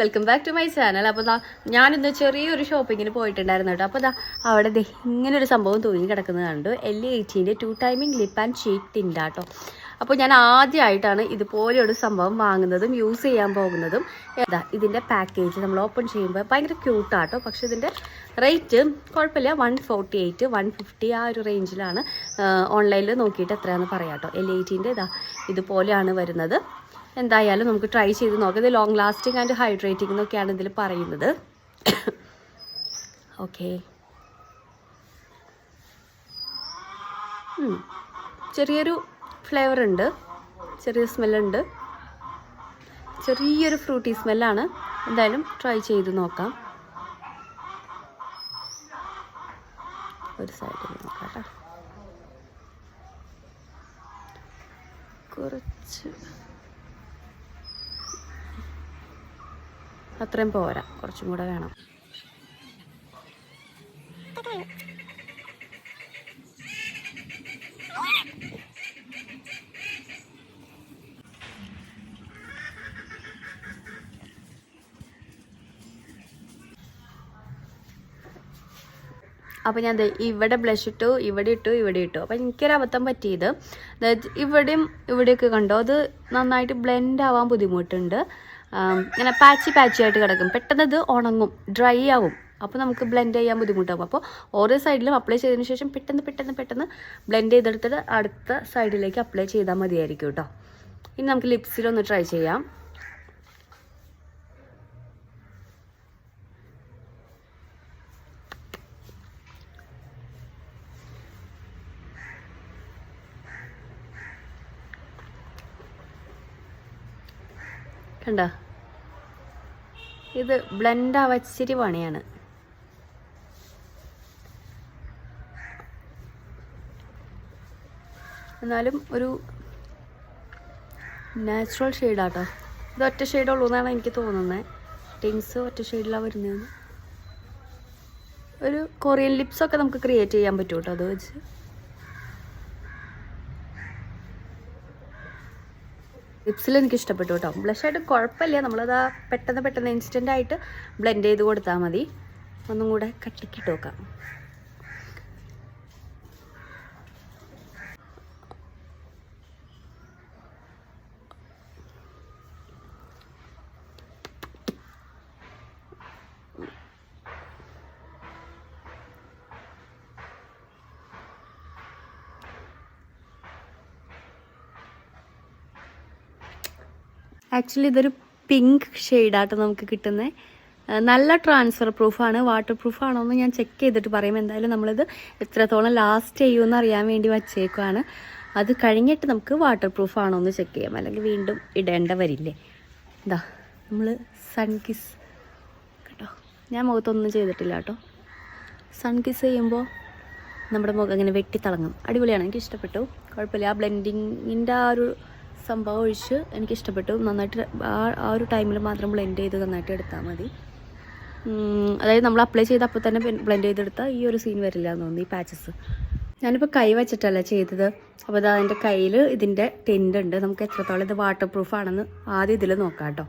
Welcome back to my channel അപ്പോൾ ദാ ഞാനിന്ന് ചെറിയൊരു ഷോപ്പിങ്ങിന് പോയിട്ടുണ്ടായിരുന്നു കേട്ടോ. അപ്പോൾ ദാ അവിടെ ഇങ്ങനൊരു സംഭവം തൂങ്ങി കിടക്കുന്നത് കണ്ടു. L എയ്റ്റീന്റെ two timing lip and cheek കേട്ടോ അപ്പോൾ ഞാൻ ആദ്യമായിട്ടാണ് ഇതുപോലെയൊരു സംഭവം വാങ്ങുന്നതും യൂസ് ചെയ്യാൻ പോകുന്നതും. ഏതാ ഇതിന്റെ പാക്കേജ് നമ്മൾ ഓപ്പൺ ചെയ്യുമ്പോൾ ഭയങ്കര ക്യൂട്ടാട്ടോ പക്ഷേ ഇതിന്റെ റേറ്റ് കുഴപ്പമില്ല. One forty eight one fifty ആ ഒരു റേഞ്ചിലാണ് ഓൺലൈനിൽ നോക്കിയിട്ട് എത്രയാണെന്ന് പറയാം കേട്ടോ എൽ എയ്റ്റീന്റെ ഇതാ ഇതുപോലെയാണ് വരുന്നത്. എന്തായാലും നമുക്ക് ട്രൈ ചെയ്ത് നോക്കാം. ഇത് ലോങ് ലാസ്റ്റിംഗ് ആൻഡ് ഹൈഡ്രേറ്റിംഗ് എന്നൊക്കെയാണ് ഇതിൽ പറയുന്നത്. ഓക്കെ ചെറിയൊരു ഫ്ലേവർ ഉണ്ട്. ചെറിയ സ്മെല്ലുണ്ട് ചെറിയൊരു ഫ്രൂട്ടി സ്മെല്ലാണ് എന്തായാലും ട്രൈ ചെയ്ത് നോക്കാം. ഒരു സൈഡിൽ നോക്കാം കുറച്ച് അത്രയും പോരാ. കുറച്ചും കൂടെ വേണം. അപ്പോൾ ഞാൻ ഇവിടെ ബ്ലഷ് ഇട്ടു ഇവിടെ ഇട്ടു ഇവിടെ ഇട്ടു. അപ്പോൾ എനിക്കൊരു അബദ്ധം പറ്റിയത്. ഇവിടെയും ഇവിടെയൊക്കെ കണ്ടോ? അത് നന്നായിട്ട് ബ്ലെൻഡ് ആവാൻ ബുദ്ധിമുട്ടുണ്ട്. ഇങ്ങനെ പാച്ചി പാച്ചി ആയിട്ട് കിടക്കും. പെട്ടെന്ന് ഇത് ഉണങ്ങും ഡ്രൈ ആവും. അപ്പോൾ നമുക്ക് ബ്ലെൻഡ് ചെയ്യാൻ ബുദ്ധിമുട്ടാകും അപ്പോൾ ഓരോ സൈഡിലും അപ്ലൈ ചെയ്തതിന് ശേഷം പെട്ടെന്ന് പെട്ടെന്ന് പെട്ടെന്ന് ബ്ലെൻഡ് ചെയ്തെടുത്തിട്ട് അടുത്ത സൈഡിലേക്ക് അപ്ലൈ ചെയ്താൽ മതിയായിരിക്കും കേട്ടോ. ഇനി നമുക്ക് ലിപ്സിലൊന്ന് ട്രൈ ചെയ്യാം. കണ്ടോ? ഇത് ബ്ലെൻഡ് ആവാൻ ഇച്ചിരി പണിയാണ്. എന്നാലും ഒരു നാച്ചുറൽ ഷെയ്ഡാട്ടോ ഇത് ഒറ്റ ഷെയ്ഡുള്ളൂ എന്നാണ് എനിക്ക് തോന്നുന്നത് ടിങ്സ് ഒറ്റ ഷെയ്ഡിലാണ് വരുന്നതെന്ന്. ഒരു കൊറിയൻ ലിപ്സൊക്കെ നമുക്ക് ക്രിയേറ്റ് ചെയ്യാൻ പറ്റും കേട്ടോ അത് വെച്ച്? ലിപ്സിൽ എനിക്ക് ഇഷ്ടപ്പെട്ടു കേട്ടോ. ബ്ലഷായിട്ട് കുഴപ്പമില്ല. നമ്മളത് ആ പെട്ടെന്ന് പെട്ടെന്ന് ഇൻസ്റ്റന്റ് ആയിട്ട് ബ്ലെൻഡ് ചെയ്ത് കൊടുത്താൽ മതി. ഒന്നും കൂടെ കട്ടിക്കിട്ട് നോക്കാം. ആക്ച്വലി ഇതൊരു പിങ്ക് ഷെയ്ഡായിട്ട് നമുക്ക് കിട്ടുന്നത് നല്ല ട്രാൻസ്ഫർ പ്രൂഫാണ് വാട്ടർ പ്രൂഫാണോ എന്ന് ഞാൻ ചെക്ക് ചെയ്തിട്ട് പറയും. എന്തായാലും നമ്മളിത് എത്രത്തോളം ലാസ്റ്റ് ചെയ്യുമെന്ന് അറിയാൻ വേണ്ടി വച്ചേക്കുവാണ്. അത് കഴിഞ്ഞിട്ട് നമുക്ക് വാട്ടർ പ്രൂഫാണോ എന്ന് ചെക്ക് ചെയ്യാം. അല്ലെങ്കിൽ വീണ്ടും ഇടേണ്ട വരില്ലേ. ഇതാ നമ്മൾ സൺകിസ് കേട്ടോ. ഞാൻ മുഖത്തൊന്നും ചെയ്തിട്ടില്ല കേട്ടോ. സൺകിസ് ചെയ്യുമ്പോൾ നമ്മുടെ മുഖം ഇങ്ങനെ വെട്ടിത്തിളങ്ങും. അടിപൊളിയാണ് എനിക്ക് ഇഷ്ടപ്പെട്ടു കുഴപ്പമില്ല. ആ ബ്ലെൻഡിങ്ങിന്റെ ആ ഒരു സംഭവം ഒഴിച്ച് എനിക്ക് ഇഷ്ടപ്പെട്ടു നന്നായിട്ട് ആ ഒരു ടൈമിൽ മാത്രം ബ്ലെൻഡ് ചെയ്ത് നന്നായിട്ട് എടുത്താൽ മതി. അതായത് നമ്മൾ അപ്ലൈ ചെയ്ത് അപ്പോൾ തന്നെ ബ്ലെൻഡ് ചെയ്തെടുത്താൽ ഈ ഒരു സീൻ വരില്ല എന്ന് തോന്നുന്നു ഈ പാച്ചസ് ഞാനിപ്പോൾ കൈ വെച്ചിട്ടല്ല ചെയ്തത്. അപ്പോൾ അത് അതിന്റെ കയ്യിൽ ഇതിന്റെ ടെന്റ് ഉണ്ട്. നമുക്ക് എത്രത്തോളം ഇത് വാട്ടർ പ്രൂഫ് ആണെന്ന് ആദ്യം ഇതിൽ നോക്കാം കേട്ടോ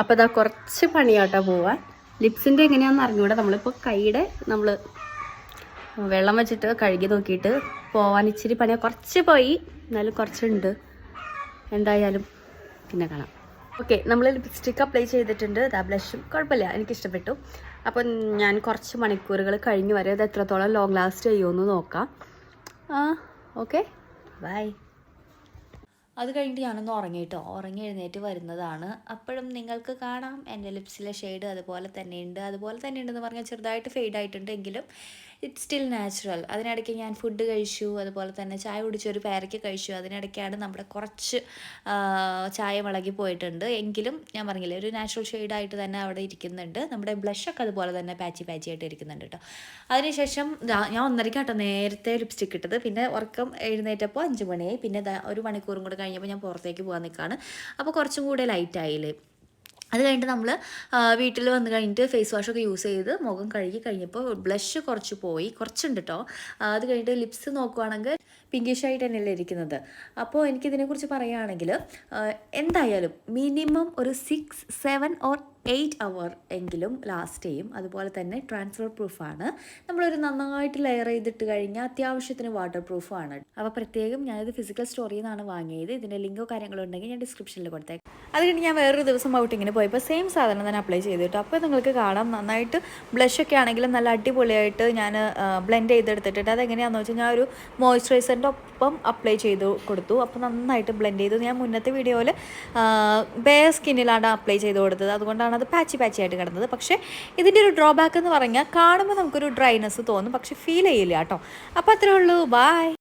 അപ്പോൾ ഇതാ കുറച്ച് പണിയാട്ടോ പോവാൻ ലിപ്സിന്റെ എങ്ങനെയാണെന്ന് അറിഞ്ഞൂടെ. നമ്മളിപ്പോൾ കൈയുടെ നമ്മൾ വെള്ളം വെച്ചിട്ട് കഴുകി നോക്കിയിട്ട് പോവാൻ ഇച്ചിരി പണിയാ. കുറച്ച് പോയി. എന്നാലും കുറച്ചുണ്ട്. എന്തായാലും പിന്നെ കാണാം. ഓക്കെ നമ്മൾ ലിപ്സ്റ്റിക്ക് അപ്ലൈ ചെയ്തിട്ടുണ്ട്. ഇതാ ബ്ലഷും കുഴപ്പമില്ല. എനിക്കിഷ്ടപ്പെട്ടു. അപ്പം ഞാൻ കുറച്ച് മണിക്കൂറുകൾ കഴിഞ്ഞ് വരെ അത് എത്രത്തോളം ലോങ് ലാസ്റ്റ് ചെയ്യുമെന്ന് നോക്കാം. ഓക്കെ. ബൈ അത് കഴിഞ്ഞിട്ട് ഞാനൊന്ന് ഉറങ്ങിയിട്ടോ ഉറങ്ങി എഴുന്നേറ്റ് വരുന്നതാണ്. അപ്പോഴും നിങ്ങൾക്ക് കാണാം. എന്റെ ലിപ്സിലെ ഷെയ്ഡ് അതുപോലെ തന്നെയുണ്ട്. അതുപോലെ തന്നെ ഉണ്ടെന്ന് പറഞ്ഞാൽ ചെറുതായിട്ട് ഫെയ്ഡ് ആയിട്ടുണ്ട് എങ്കിലും ഇറ്റ്സ് സ്റ്റിൽ നാച്ചുറൽ അതിനിടയ്ക്ക് ഞാൻ ഫുഡ് കഴിച്ചു അതുപോലെ തന്നെ ചായ കുടിച്ചു ഒരു പേരയ്ക്ക് കഴിച്ചു. അതിനിടയ്ക്കാണ് നമ്മുടെ കുറച്ച് ചായ മുളകി പോയിട്ടുണ്ട്. എങ്കിലും ഞാൻ പറഞ്ഞില്ലേ ഒരു നാച്ചുറൽ ഷെയ്ഡായിട്ട് തന്നെ അവിടെ ഇരിക്കുന്നുണ്ട്. നമ്മുടെ ബ്ലഷൊക്കെ അതുപോലെ തന്നെ പാച്ചി പാച്ചി ആയിട്ട് ഇരിക്കുന്നുണ്ട് കേട്ടോ അതിനുശേഷം ഞാൻ ഒന്നരക്കാട്ടോ നേരത്തെ ലിപ്സ്റ്റിക് ഇട്ടത്. പിന്നെ ഉറക്കം എഴുന്നേറ്റപ്പോൾ അഞ്ച് മണിയായി. പിന്നെ ഒരു മണിക്കൂറും കൂടെ കഴിഞ്ഞപ്പോൾ ഞാൻ പുറത്തേക്ക് പോകാൻ നിൽക്കുകയാണ്. അപ്പോൾ കുറച്ചും കൂടെ ലൈറ്റ് ആയില്ലേ? അത് കഴിഞ്ഞിട്ട് നമ്മൾ വീട്ടിൽ വന്ന് കഴിഞ്ഞിട്ട് ഫേസ് വാഷൊക്കെ യൂസ് ചെയ്ത് മുഖം കഴുകി കഴിഞ്ഞപ്പോൾ ബ്ലഷ് കുറച്ച് പോയി. കുറച്ചുണ്ട് കേട്ടോ അത് കഴിഞ്ഞിട്ട് ലിപ്സ് നോക്കുവാണെങ്കിൽ പിങ്കിഷ് ആയിട്ട് തന്നെയല്ലേ ഇരിക്കുന്നത്. അപ്പോൾ എനിക്കിതിനെക്കുറിച്ച് പറയുകയാണെങ്കിൽ എന്തായാലും മിനിമം ഒരു six seven or eight hour എങ്കിലും ലാസ്റ്റ് ചെയ്യും. അതുപോലെ തന്നെ ട്രാൻസ്ഫർ പ്രൂഫാണ് നമ്മളൊരു നന്നായിട്ട് ലെയർ ചെയ്തിട്ട് കഴിഞ്ഞാൽ അത്യാവശ്യത്തിന് വാട്ടർ പ്രൂഫാണ് അപ്പോൾ പ്രത്യേകം ഞാനിത് ഫിസിക്കൽ സ്റ്റോറിൽ നിന്നാണ് വാങ്ങിയത്. ഇതിന്റെ ലിങ്കോ കാര്യങ്ങളോ ഉണ്ടെങ്കിൽ ഞാൻ ഡിസ്ക്രിപ്ഷനിൽ കൊടുത്തേക്കാം. അത് കഴിഞ്ഞ് ഞാൻ വേറൊരു ദിവസം ഔട്ടിങ്ങിന് പോയപ്പോൾ സെയിം സാധനം തന്നെ അപ്ലൈ ചെയ്തിട്ട് അപ്പോൾ നിങ്ങൾക്ക് കാണാം. നന്നായിട്ട് ബ്ലഷൊക്കെ ആണെങ്കിലും നല്ല അടിപൊളിയായിട്ട് ഞാൻ ബ്ലെൻഡ് ചെയ്തെടുത്തിട്ടുണ്ട്. അതെങ്ങനെയാണെന്ന് വെച്ചാൽ ഞാൻ ഒരു മോയ്സ്ചറൈസറിന്റെ ഒപ്പം അപ്ലൈ ചെയ്തു കൊടുത്തു. അപ്പോൾ നന്നായിട്ട് ബ്ലെൻഡ് ചെയ്തു. ഞാൻ മുന്നത്തെ വീഡിയോയിൽ ബേ സ്കിന്നിലാണ് അപ്ലൈ ചെയ്ത് കൊടുത്തത്. അതുകൊണ്ടാണ് അത് പാച്ചി പാച്ചി ആയിട്ട് കിടന്നത്. പക്ഷേ ഇതിന്റെ ഒരു ഡ്രോബാക്ക് എന്ന് പറഞ്ഞാൽ കാണുമ്പോൾ നമുക്കൊരു ഡ്രൈനെസ് തോന്നും. പക്ഷേ ഫീൽ ചെയ്യില്ല കേട്ടോ. അപ്പോൾ അത്രേ ഉള്ളൂ. ബായ്